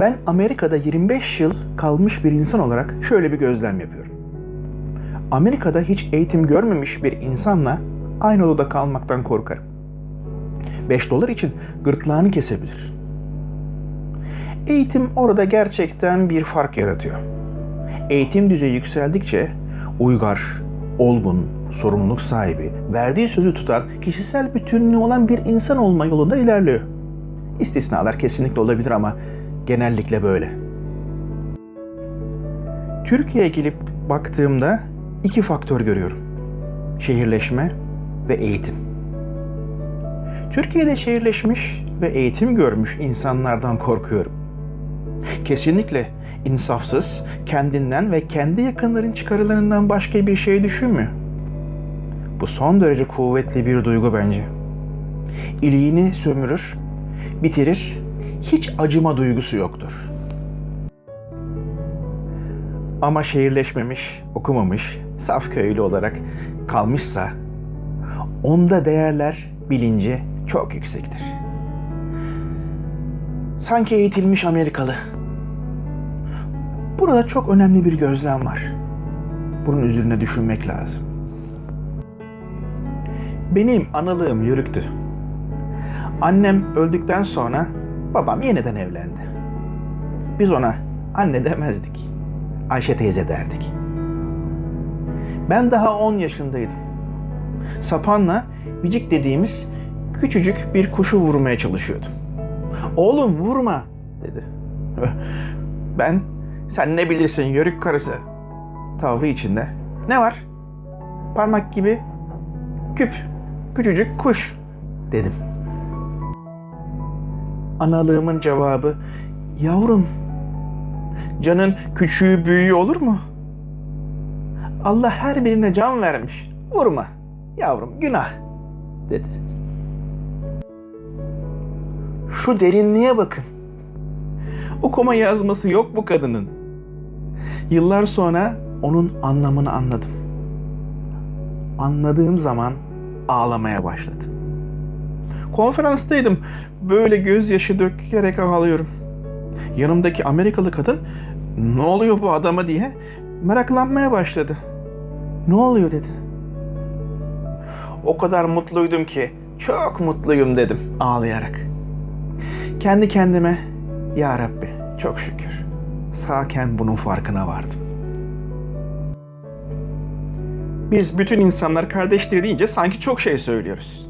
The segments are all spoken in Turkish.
Ben Amerika'da 25 yıl kalmış bir insan olarak şöyle bir gözlem yapıyorum. Amerika'da hiç eğitim görmemiş bir insanla aynı odada kalmaktan korkarım. 5 dolar için gırtlağını kesebilir. Eğitim orada gerçekten bir fark yaratıyor. Eğitim düzeyi yükseldikçe uygar, olgun, sorumluluk sahibi, verdiği sözü tutan, kişisel bütünlüğü olan bir insan olma yolunda ilerliyor. İstisnalar kesinlikle olabilir ama genellikle böyle. Türkiye'ye gelip baktığımda iki faktör görüyorum. Şehirleşme ve eğitim. Türkiye'de şehirleşmiş ve eğitim görmüş insanlardan korkuyorum. Kesinlikle insafsız, kendinden ve kendi yakınların çıkarılarından başka bir şey düşünmüyor. Bu son derece kuvvetli bir duygu bence. İliğini sömürür, bitirir, hiç acıma duygusu yoktur. Ama şehirleşmemiş, okumamış, saf köylü olarak kalmışsa onda değerler, bilinci çok yüksektir. Sanki eğitilmiş Amerikalı. Burada çok önemli bir gözlem var. Bunun üzerine düşünmek lazım. Benim analığım yürüktü. Annem öldükten sonra babam yeniden evlendi. Biz ona anne demezdik. Ayşe teyze derdik. Ben daha 10 yaşındaydım. Sapanla vicik dediğimiz küçücük bir kuşu vurmaya çalışıyordum. Oğlum vurma dedi. Ben sen ne bilirsin yörük karısı tavrı içinde. Ne var? Parmak gibi küp, küçücük kuş dedim. Analığımın cevabı yavrum canın küçüğü büyüğü olur mu? Allah her birine can vermiş. Vurma yavrum günah dedi. Şu derinliğe bakın. Okuma yazması yok bu kadının. Yıllar sonra onun anlamını anladım. Anladığım zaman ağlamaya başladım. Konferanstaydım. Böyle gözyaşı dökerek ağlıyorum. Yanımdaki Amerikalı kadın ne oluyor bu adama diye meraklanmaya başladı. Ne oluyor dedi. O kadar mutluydum ki çok mutluyum dedim ağlayarak. Kendi kendime ya Rabbi çok şükür sağken bunun farkına vardım. Biz bütün insanlar kardeştir deyince sanki çok şey söylüyoruz.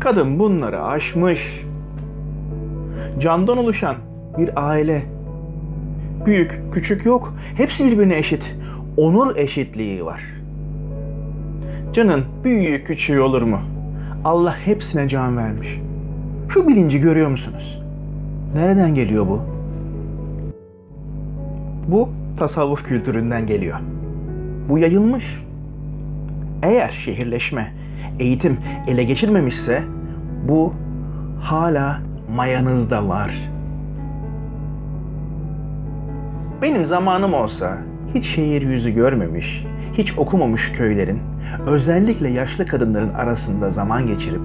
Kadın bunları aşmış. Candan oluşan bir aile. Büyük, küçük yok. Hepsi birbirine eşit. Onur eşitliği var. Canın büyüğü küçüğü olur mu? Allah hepsine can vermiş. Şu bilinci görüyor musunuz? Nereden geliyor bu? Bu tasavvuf kültüründen geliyor. Bu yayılmış. Eğer şehirleşme, eğitim ele geçirmemişse bu hala mayanızda var. Benim zamanım olsa hiç şehir yüzü görmemiş, hiç okumamış köylerin, özellikle yaşlı kadınların arasında zaman geçirip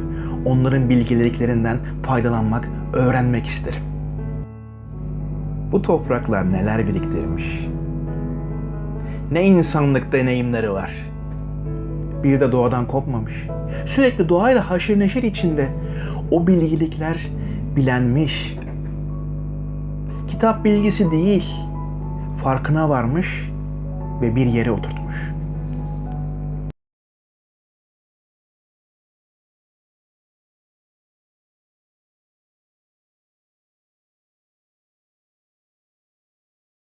onların bilgileriklerinden faydalanmak, öğrenmek isterim. Bu topraklar neler biriktirmiş. Ne insanlık deneyimleri var. Bir de doğadan kopmamış. Sürekli doğayla haşır neşir içinde o bilgilikler bilenmiş. Kitap bilgisi değil, farkına varmış ve bir yere oturtmuş.